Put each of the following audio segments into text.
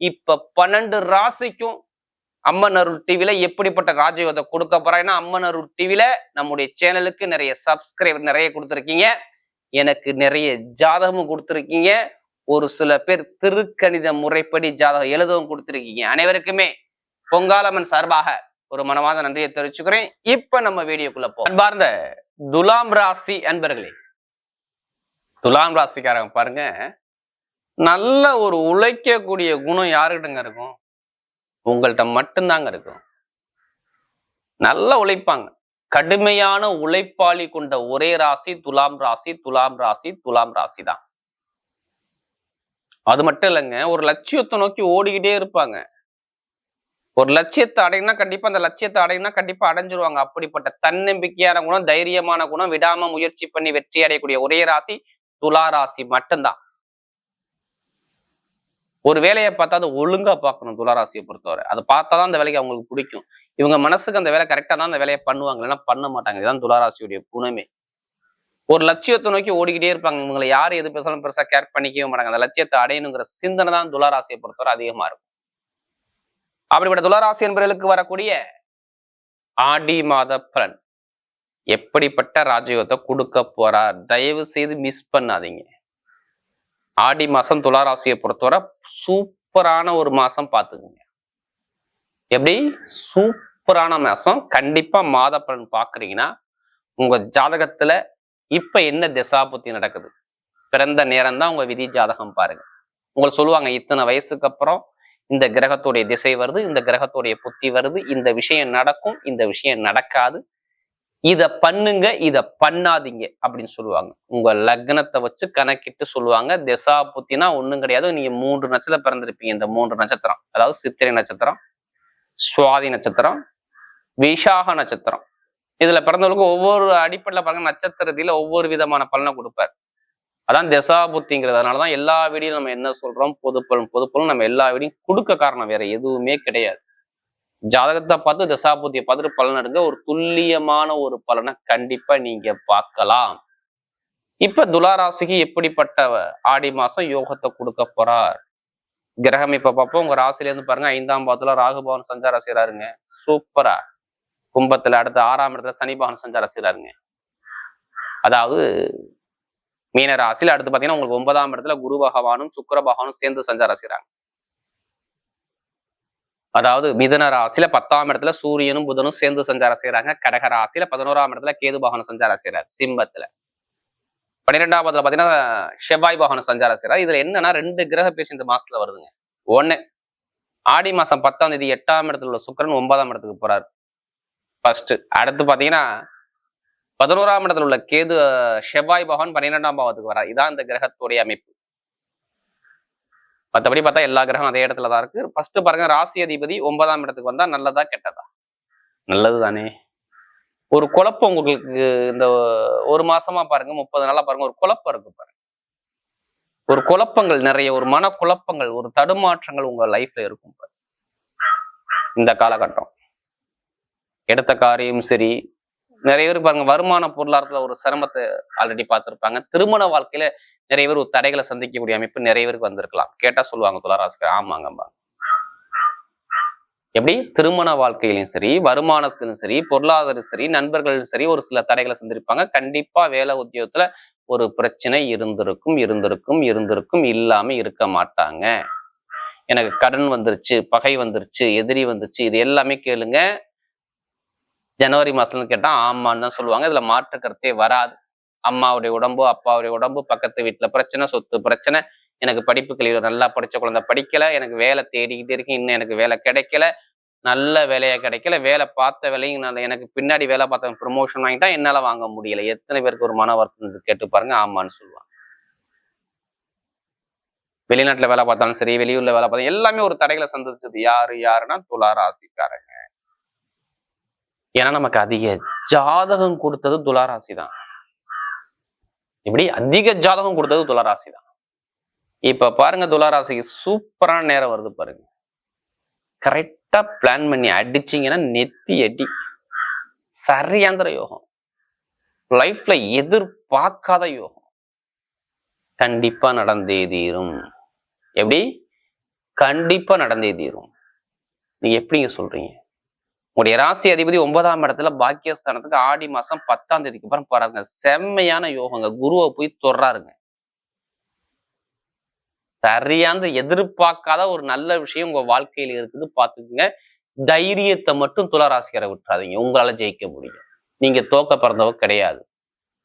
இப்ப பன்னெண்டு ராசிக்கும் அம்மன் அருள் டிவில எப்படிப்பட்ட ராஜயோகத்தை கொடுக்க போறேன்னா அம்மன் அருள் டிவில நம்முடைய சேனலுக்கு நிறைய சப்ஸ்கிரைபர் நிறைய கொடுத்துருக்கீங்க. எனக்கு நிறைய ஜாதகமும் கொடுத்துருக்கீங்க. ஒரு சில பேர் திருக்கணித முறைப்படி ஜாதகம் எழுதவும் கொடுத்துருக்கீங்க. அனைவருக்குமே பொங்காலம்மன் சார்பாக ஒரு மனமாத நன்றியை தெரிவிச்சுக்கிறேன். இப்ப நம்ம வீடியோக்குள்ள போ அன்பார்ந்த துலாம் ராசி அன்பர்களே. துலாம் ராசிக்காரங்க பாருங்க. நல்ல ஒரு உழைக்கக்கூடிய குணம் யாருக்கிட்டங்க இருக்கும்? உங்கள்கிட்ட மட்டும்தாங்க இருக்கும். நல்லா உழைப்பாங்க. கடுமையான உழைப்பாளி கொண்ட ஒரே ராசி துலாம் ராசி துலாம் ராசி துலாம் ராசி தான். அது மட்டும் இல்லைங்க ஒரு லட்சியத்தை நோக்கி ஓடிக்கிட்டே இருப்பாங்க. ஒரு லட்சியத்தை அடையினா கண்டிப்பா அந்த லட்சியத்தை அடையினா கண்டிப்பா அடைஞ்சிருவாங்க. அப்படிப்பட்ட தன்னம்பிக்கையான குணம் தைரியமான குணம் விடாம முயற்சி பண்ணி வெற்றி அடையக்கூடிய ஒரே ராசி துலா ராசி மட்டும்தான். ஒரு வேலையை பார்த்தா அதை ஒழுங்கா பார்க்கணும் துளாராசியை பொறுத்தவரை. அதை பார்த்தா தான் அந்த வேலைக்கு அவங்களுக்கு பிடிக்கும். இவங்க மனசுக்கு அந்த வேலை கரெக்டாக தான் அந்த வேலையை பண்ணுவாங்க. இல்லைன்னா பண்ண மாட்டாங்க. இதுதான் துளாராசியுடைய குணமே. ஒரு லட்சியத்தை நோக்கி ஓடிக்கிட்டே இருப்பாங்க. இவங்களை யார் எது பேசாலும் பெருசா கேர் பண்ணிக்கவே மாட்டாங்க. அந்த லட்சியத்தை அடையணுங்கிற சிந்தனை தான் துளாராசியை பொறுத்தவரை அதிகமா இருக்கும். அப்படிப்பட்ட துளாராசி என்பவர்களுக்கு வரக்கூடிய ஆடி மாத பலன். எப்படிப்பட்ட ராஜயோகத்தை கொடுக்க போறார் தயவு செய்து மிஸ் பண்ணாதீங்க. ஆடி மாசம் துளாராசியை பொறுத்தவரை சூப்பரான ஒரு மாசம் பார்த்துக்குங்க. எப்படி? சூப்பரான மாசம். கண்டிப்பா மாத பலன் பாக்குறீங்கன்னா உங்க ஜாதகத்துல இப்ப என்ன திசாபுத்தி நடக்குது? பிறந்த நேரம் தான் உங்க விதி ஜாதகம் பாருங்க. உங்களுக்கு சொல்லுவாங்க இத்தனை வயசுக்கு அப்புறம் இந்த கிரகத்துடைய திசை வருது இந்த கிரகத்துடைய புத்தி வருது இந்த விஷயம் நடக்கும் இந்த விஷயம் நடக்காது. இத பண்ணுங்க இத பண்ணாதீங்க அப்படின்னு சொல்லுவாங்க. உங்க லக்னத்தை வச்சு கணக்கிட்டு சொல்லுவாங்க. திசா புத்தினா ஒண்ணும் கிடையாது. நீங்க மூன்று நட்சத்திரம் பிறந்திருப்பீங்க. இந்த மூன்று நட்சத்திரம். அதாவது சித்திரை நட்சத்திரம் சுவாதி நட்சத்திரம் விஷாக நட்சத்திரம். இதுல பிறந்தவங்களுக்கு ஒவ்வொரு அடிப்படையில பாருங்க நட்சத்திரத்தில ஒவ்வொரு விதமான பலனை கொடுப்பார். அதான் திசா புத்திங்கிறது. அதனாலதான் எல்லா வீடியும் நம்ம என்ன சொல்றோம்? பொதுப்பலன் பொதுப்பலன் நம்ம எல்லா வீடியும் கொடுக்க காரணம் வேற எதுவுமே கிடையாது. ஜாதகத்தை பார்த்து தசாபுத்தியை பார்த்துட்டு பலன் எடுங்க ஒரு துல்லியமான ஒரு பலனை கண்டிப்பா நீங்க பார்க்கலாம். இப்ப துளாராசிக்கு எப்படிப்பட்ட ஆடி மாசம் யோகத்தை கொடுக்க போறார். கிரகம் இப்ப பார்ப்போம். உங்க ராசில இருந்து பாருங்க. ஐந்தாம் பாவத்துல ராகுபவன் சஞ்சாரம் செய்யறாருங்க சூப்பரா கும்பத்துல அடுத்த ஆறாம் இடத்துல சனிபவன் சஞ்சாரம் செய்யறாருங்க அதாவது மீன ராசியில அடுத்து பாத்தீங்கன்னா உங்களுக்கு ஒன்பதாம் இடத்துல குரு பகவானும் சுக்கர பகவானும் சேர்ந்து சஞ்சாரம் செய்யறாங்க அதாவது மிதன ராசியில பத்தாம் இடத்துல சூரியனும் புதனும் சேர்ந்து சஞ்சாரம் செய்யறாங்க கடக ராசியில பதினோராம் இடத்துல கேது பாகனம் சஞ்சாரம் செய்யறாரு சிம்மத்துல. பன்னிரெண்டாவதுல பாத்தீங்கன்னா செவ்வாய் பாகனம் சஞ்சாரம் செய்யறாரு இதுல என்னன்னா ரெண்டு கிரக பேச்சு இந்த மாசத்துல வருதுங்க. ஒண்ணு ஆடி மாசம் பத்தாம் தேதி எட்டாம் இடத்துல உள்ள சுக்கரன் ஒன்பதாம் இடத்துக்கு போறாரு. ஃபர்ஸ்ட் அடுத்து பாத்தீங்கன்னா பதினோராம் இடத்துல உள்ள கேது செவ்வாய் பகவான் பன்னிரெண்டாம் பாவத்துக்கு வரார் இதான் இந்த கிரகத்துடைய அமைப்பு. மற்றபடி பார்த்தா எல்லா கிரகம் அதே இடத்துல தான் இருக்கு. ஃபர்ஸ்ட் பாருங்க ராசி அதிபதி ஒன்பதாம் இடத்துக்கு வந்தா நல்லதா கெட்டதா? நல்லது தானே ஒரு குழப்பம் உங்களுக்கு இந்த ஒரு மாசமா பாருங்க முப்பது நாளா பாருங்க ஒரு குழப்பம் இருக்கு பாருங்க. ஒரு குழப்பங்கள் நிறைய ஒரு மன குழப்பங்கள் ஒரு தடுமாற்றங்கள் உங்க லைஃப்ல இருக்கும் பாருங்க. இந்த காலகட்டம். எடுத்த காரியம் சரி நிறைய பேர் பாருங்க வருமான பொருளாதாரத்துல ஒரு சிரமத்தை ஆல்ரெடி பார்த்திருப்பாங்க. திருமண வாழ்க்கையில நிறைய பேர் ஒரு தடைகளை சந்திக்கக்கூடிய அமைப்பு நிறைய பேருக்கு வந்திருக்கலாம். கேட்டா சொல்லுவாங்க துளாராசிக்கர் ஆமாங்கம்மா. எப்படி? திருமண வாழ்க்கையிலும் சரி வருமானத்திலும் சரி பொருளாதாரம் சரி நண்பர்களும் சரி ஒரு சில தடைகளை சந்திருப்பாங்க. கண்டிப்பா வேலை உத்தியோகத்துல ஒரு பிரச்சனை இருந்திருக்கும் இருந்திருக்கும் இருந்திருக்கும் இல்லாம இருக்க மாட்டாங்க. எனக்கு கடன் வந்துருச்சு பகை வந்துருச்சு எதிரி வந்துருச்சு இது எல்லாமே கேளுங்க. ஜனவரி மாசம்னு கேட்டால் ஆமான்னு தான் சொல்லுவாங்க. இதுல மாற்று கருத்தே வராது. அம்மாவுடைய உடம்பு அப்பாவுடைய உடம்பு பக்கத்து வீட்டில் பிரச்சனை சொத்து பிரச்சனை. எனக்கு படிப்பு கழிவு நல்லா படிச்ச குழந்தை படிக்கல. எனக்கு வேலை தேடிக்கிட்டே இருக்கேன். இன்னும் எனக்கு வேலை கிடைக்கல. நல்ல வேலையாக கிடைக்கல. வேலை பார்த்த வேலையும் நல்ல எனக்கு பின்னாடி வேலை பார்த்த ப்ரொமோஷன் வாங்கிட்டா என்னால் வாங்க முடியல. எத்தனை பேருக்கு ஒரு மன வருத்தம் கேட்டு பாருங்க ஆமான்னு சொல்லுவாங்க. வெளிநாட்டில் வேலை பார்த்தாலும் சரி வெளியூர்ல வேலை பார்த்தாலும் எல்லாமே ஒரு தடைகளை சந்திச்சது யாரு? யாருன்னா துலா ராசிக்காரங்க. ஏன்னா நமக்கு அதிக ஜாதகம் கொடுத்தது துளாராசி தான் இப்படி அதிக ஜாதகம் கொடுத்தது துளாராசி தான் இப்ப பாருங்க துளாராசிக்கு சூப்பரான நேரம் வருது பாருங்க. கரெக்டா பிளான் பண்ணி அடிச்சீங்கன்னா நெத்தி அடி சரியாந்திர யோகம். லைஃப்ல எதிர்பார்க்காத யோகம். கண்டிப்பா நடந்தே தீரும். எப்படி? கண்டிப்பா நடந்தே தீரும். நீங்க எப்படிங்க சொல்றீங்க? உங்களுடைய ராசி அதிபதி ஒன்பதாம் இடத்துல பாக்கியஸ்தானத்துக்கு ஆடி மாசம் பத்தாம் தேதிக்கு அப்புறம் போறாருங்க. செம்மையான யோகங்க. குருவை போய் தொடுறாருங்க. சரியான எதிர்பார்க்காத ஒரு நல்ல விஷயம் உங்க வாழ்க்கையில இருக்குது பாத்துக்குங்க தைரியத்தை மட்டும் துளராசிக்கரை விட்டுறாதீங்க. உங்களால ஜெயிக்க முடியும். நீங்க தோக்க பிறந்தவங்க கிடையாது.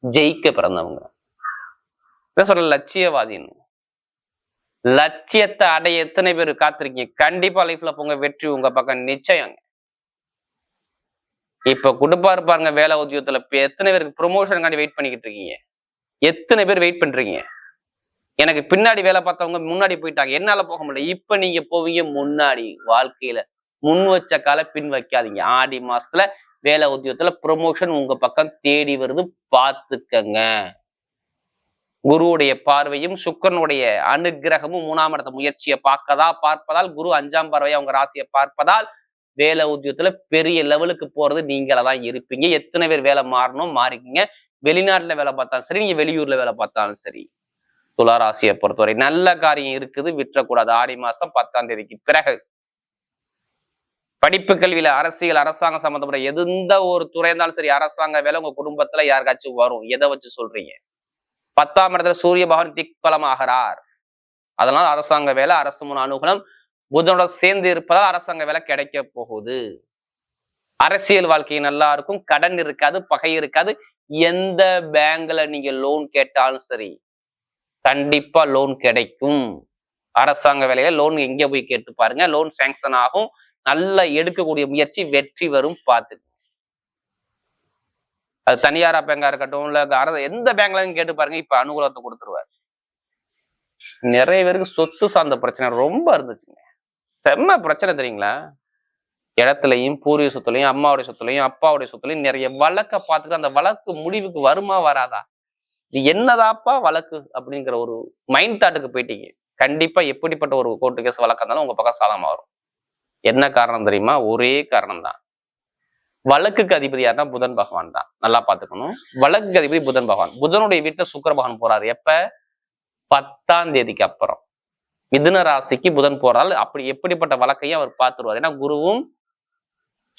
ஜெயிக்க பிறந்தவங்க. என்ன சொல்ற லட்சியவாதின்னு. லட்சியத்தை அடைய எத்தனை பேர் காத்திருக்கீங்க? கண்டிப்பா லைஃப்ல போங்க. வெற்றி உங்க பக்கம் நிச்சயங்க. இப்ப கொடுப்பாரு பாருங்க வேலை உத்தியோகத்துல. இப்ப எத்தனை பேருக்கு ப்ரொமோஷனுக்காண்டி வெயிட் பண்ணிக்கிட்டு இருக்கீங்க? எத்தனை பேர் வெயிட் பண்றீங்க? எனக்கு பின்னாடி வேலை பார்த்தவங்க முன்னாடி போயிட்டாங்க. என்னால போக முடியல. இப்ப நீங்க போவீங்க முன்னாடி வாழ்க்கையில. முன் வச்ச கால பின் வைக்காதீங்க. ஆடி மாசத்துல வேலை உத்தியோகத்துல ப்ரொமோஷன் உங்க பக்கம் தேடி வருது பார்த்துக்கங்க. குருவுடைய பார்வையும் சுக்கரனுடைய அனுகிரகமும் மூணாம் இடத்த முயற்சியை பார்க்கதா பார்ப்பதால் குரு அஞ்சாம் பார்வையை அவங்க ராசியை பார்ப்பதால் வேலை உத்தியோகத்துல பெரிய லெவலுக்கு போறது நீங்களா தான் இருப்பீங்க. எத்தனை பேர் வேலை மாறணும் மாறிக்கிங்க. வெளிநாட்டுல வேலை பார்த்தாலும் சரி நீங்க வெளியூர்ல வேலை பார்த்தாலும் சரி. துளாராசியை பொறுத்தவரை நல்ல காரியம் இருக்குது விற்றக்கூடாது ஆடி மாசம் பத்தாம் தேதிக்கு பிறகு. படிப்பு கல்வியில அரசியல் அரசாங்கம் சம்பந்தப்பட்ட எந்த ஒரு துறை இருந்தாலும் சரி அரசாங்க வேலை உங்க குடும்பத்துல யாருக்காச்சும் வரும். எதை வச்சு சொல்றீங்க? பத்தாம் இடத்துல சூரிய பகவான் திக்பலம் ஆகிறார் அதனால அரசாங்க வேலை அரசு முன் அனுகூலம். புதனோட சேர்ந்து இருப்பதால் அரசாங்க வேலை கிடைக்க போகுது. அரசியல் வாழ்க்கை நல்லா இருக்கும். கடன் இருக்காது பகை இருக்காது. எந்த பேங்க்ல நீங்க லோன் கேட்டாலும் சரி கண்டிப்பா லோன் கிடைக்கும். அரசாங்க வேலையில லோன் எங்க போய் கேட்டு பாருங்க. லோன் சேங்ஷன் ஆகும். நல்லா எடுக்கக்கூடிய முயற்சி வெற்றி வரும் பார்த்து. அது தனியாரா பேங்கா இருக்கட்டும் இல்ல எந்த பேங்க்ல கேட்டு பாருங்க இப்ப அனுகூலத்தை கொடுத்துருவாரு. நிறைய பேருக்கு சொத்து சார்ந்த பிரச்சனை ரொம்ப இருந்துச்சுங்க. செம்ம பிரச்சனை தெரியுங்களா? இடத்துலையும் பூர்வீக சொத்துலையும் அம்மாவுடைய சொத்துலையும் அப்பாவுடைய சொத்துலையும் நிறைய வழக்க பார்த்துட்டு அந்த வழக்கு முடிவுக்கு வருமா வராதா? இது என்னதாப்பா வழக்கு அப்படிங்கிற ஒரு மைண்ட் தாட்டுக்கு போயிட்டீங்க. கண்டிப்பா எப்படிப்பட்ட ஒரு கோர்ட்டு கேஸ் வழக்கம் இருந்தாலும் உங்க பக்கம் சாதகமா வரும். என்ன காரணம் தெரியுமா? ஒரே காரணம் தான் வழக்குக்கு அதிபதி யாருன்னா புதன் பகவான் தான். நல்லா பாத்துக்கணும் வழக்குக்கு அதிபதி புதன் பகவான். புதனுடைய வீட்டுல சுக்கர பகவான் போறாரு. எப்ப? பத்தாம் தேதிக்கு அப்புறம். மிதுன ராசிக்கு புதன் போறால் அப்படி எப்படிப்பட்ட வழக்கையும் அவர் பார்த்துருவார். ஏன்னா குருவும்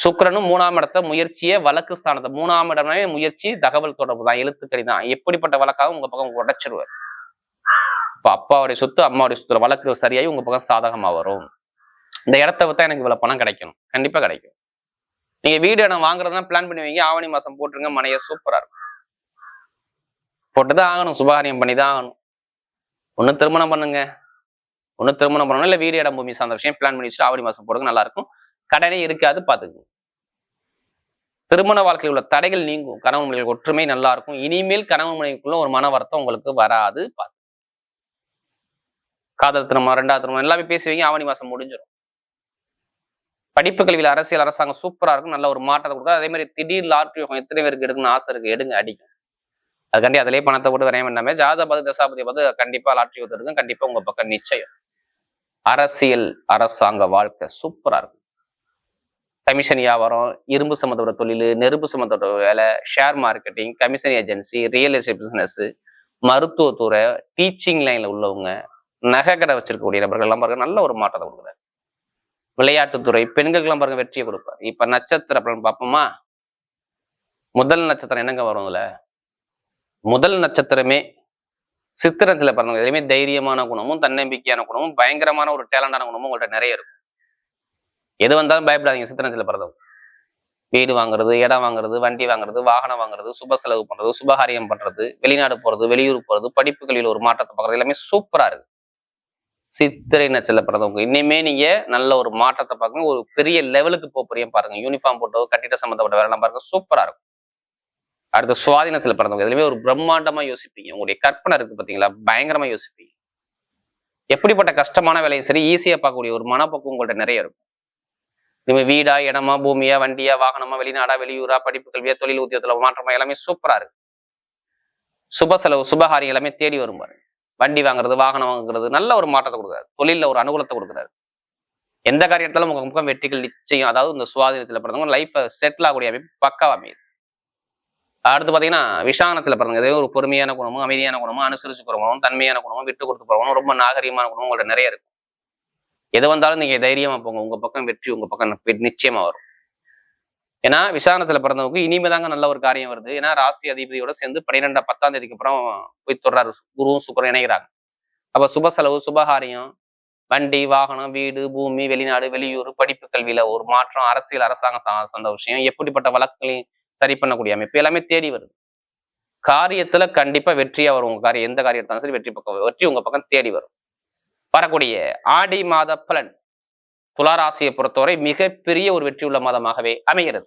சுக்கிரனும் மூணாம் இடத்த முயற்சியே வழக்கு ஸ்தானத்தை மூணாம் இடமே முயற்சி தகவல் தொடர்பு தான் எழுத்துக்கடி தான். எப்படிப்பட்ட வழக்காக உங்க பக்கம் உடைச்சிருவார். இப்போ அப்பாவுடைய சொத்து அம்மாவுடைய சொத்துல வழக்கு சரியாகி உங்க பக்கம் சாதகமா வரும். இந்த இடத்த வித்தா எனக்கு இவ்வளவு பணம் கிடைக்கணும். கண்டிப்பா கிடைக்கும். நீங்க வீடு இடம் வாங்குறதுனா பிளான் பண்ணி வைங்க. ஆவணி மாசம் போட்டுருங்க மனைய சூப்பரா இருக்கும். போட்டுதான் ஆகணும் சுபகாரியம் பண்ணி தான் ஆகணும். ஒண்ணு திருமணம் பண்ணுங்க. ஒண்ணு திருமணம் பண்ணணும் இல்ல வீடு இடம் பூமி சார்ந்த விஷயம் பிளான் பண்ணி வச்சுட்டு ஆவணி மாசம் போடுங்க நல்லா இருக்கும். கடனே இருக்காது பாத்துக்கோங்க திருமண வாழ்க்கையில் உள்ள தடைகள் நீங்கும். கணவன் மனைவி ஒற்றுமை நல்லா இருக்கும். இனிமேல் கணவன் மனைவிக்குள்ள ஒரு மன வருத்தம் உங்களுக்கு வராது பாத்து. காதல் திருமணம் ரெண்டாவது திருமணம் எல்லாமே பேசுவீங்க ஆவணி மாசம் முடிஞ்சிடும். படிப்பு கல்வியில் அரசியல் அரசாங்கம் சூப்பரா இருக்கும். நல்ல ஒரு மாற்றத்தை கொடுக்கும் அதே மாதிரி திடீர் லாட்ரி யோகம் எத்தனை பேருக்கு எடுக்கணும்னு ஆசை இருக்கு? எடுங்க அடிக்கும் அதுக்காண்டி அதிலே பணத்தை போட்டு வரைய பண்ணாமல் ஜாதபாது தசாபதி பார்த்து கண்டிப்பா லாட்ரி யோகம் இருக்கும் கண்டிப்பா உங்க பக்கம் நிச்சயம். அரசியல் அரசாங்க வாழ்க்கை சூப்பராக இருக்கும். கமிஷன் வியாபாரம் இரும்பு சம்மந்தப்பட்ட தொழில் நெருப்பு சம்மந்தப்பட்ட வேலை share marketing commission agency real estate business மருத்துவத்துறை டீச்சிங் லைனில் உள்ளவங்க நகைக்கடை வச்சிருக்கக்கூடிய நபர்கள்லாம் பாருங்க நல்ல ஒரு மாற்றத்தை கொடுக்குறாரு விளையாட்டுத்துறை பெண்களுக்கெல்லாம் பாருங்க வெற்றியை கொடுப்பார் இப்ப நட்சத்திர பலன் பார்ப்போமா? முதல் நட்சத்திரம் என்னங்க வரும் இதுல முதல் நட்சத்திரமே சித்திரத்துல பிறந்தவங்க எதுவுமே தைரியமான குணமும் தன்னம்பிக்கையான குணமும் பயங்கரமான ஒரு டேலண்டான குணமும் உங்கள்ட்ட நிறைய இருக்கும். எது வந்தாலும் பயப்படாதீங்க சித்திரத்துல பிறந்தவங்க. வீடு வாங்குறது இடம் வாங்குறது வண்டி வாங்குறது வாகனம் வாங்குறது சுப செலவு பண்றது சுபகாரியம் பண்றது வெளிநாடு போறது வெளியூர் போறது படிப்பு ஒரு மாற்றத்தை பார்க்கறது எல்லாமே சூப்பரா இருக்கு. சித்திரை நட்சத்திர பிறந்தவங்க இனிமே நீங்க நல்ல ஒரு மாற்றத்தை பார்க்கணும். ஒரு பெரிய லெவலுக்கு போக போறீங்க பாருங்க. யூனிஃபார்ம் போட்டோ கட்டிட சம்பந்தப்பட்ட வேலை பாருங்க சூப்பரா இருக்கும். அடுத்து சுவாதினத்துல பிறந்தவங்க எதுலையுமே ஒரு பிரம்மாண்டமா யோசிப்பீங்க. உங்களுடைய கற்பனை இருக்கு பாத்தீங்களா? பயங்கரமா யோசிப்பீங்க. எப்படிப்பட்ட கஷ்டமான வேலையும் சரி ஈஸியாக பார்க்கக்கூடிய ஒரு மனப்போக்கு உங்கள்கிட்ட நிறைய இருக்கும். இதுவே வீடா இடமா பூமியா வண்டியா வாகனமா வெளிநாடா வெளியூரா படிப்பு கல்வியா தொழில் உத்தியோகத்தில் மாற்றமா எல்லாமே சூப்பரா இருக்கு. சுப செலவு சுபகாரியம் எல்லாமே தேடி வரும் பாருங்க. வண்டி வாங்குறது வாகனம் வாங்குறது நல்ல ஒரு மாற்றத்தை கொடுக்குறாரு. தொழிலில் ஒரு அனுகூலத்தை கொடுக்குறாரு. எந்த காரியத்தாலும் உங்க முகம் வெற்றிகள் நிச்சயம். அதாவது இந்த சுவாதீனத்துல பிறந்தவங்க லைஃப்பை செட்டில் ஆகக்கூடிய அமைப்பு பக்காவா அமையுது. அடுத்து பாத்தீங்கன்னா விஷானத்துல பிறந்தவங்க இதே ஒரு பொறுமையான குணமும் அமைதியான குணமும் அனுசரிச்சு குணமும் தன்மையான குணமும் விட்டு கொடுத்து போகணும் ரொம்ப நாகரிகமான குணமும் உங்கள்ட்ட நிறைய இருக்கும். எது வந்தாலும் நீங்க தைரியமாக போங்க. உங்க பக்கம் வெற்றி உங்க பக்கம் நிச்சயமாக நிச்சயமா வரும். ஏன்னா விசாரணத்துல பிறந்தவங்க இனிமேதாங்க நல்ல ஒரு காரியம் வருது. ஏன்னா ராசி அதிபதியோட சேர்ந்து பன்னிரெண்டாம் பத்தாம் தேதிக்கு அப்புறம் போய் தொடர்றாரு குருவும் சுக்கரம் இணைகிறாங்க. அப்ப சுப செலவு சுபகாரியம் வண்டி வாகனம் வீடு பூமி வெளிநாடு வெளியூர் படிப்பு கல்வியில ஒரு மாற்றம் அரசியல் அரசாங்க சா- சார்ந்த விஷயம். எப்படிப்பட்ட வழக்குகளையும் சரி பண்ணக்கூடிய அமைப்பு எல்லாமே தேடி வருது. காரியத்துல கண்டிப்பா வெற்றியா வரும் உங்க காரியம் எந்த காரியம் எடுத்தாலும் சரி வெற்றி பக்கம் வெற்றி உங்க பக்கம் தேடி வரும். வரக்கூடிய ஆடி மாத பலன் துளாராசியை பொறுத்தவரை மிகப்பெரிய ஒரு வெற்றியுள்ள மாதமாகவே அமைகிறது.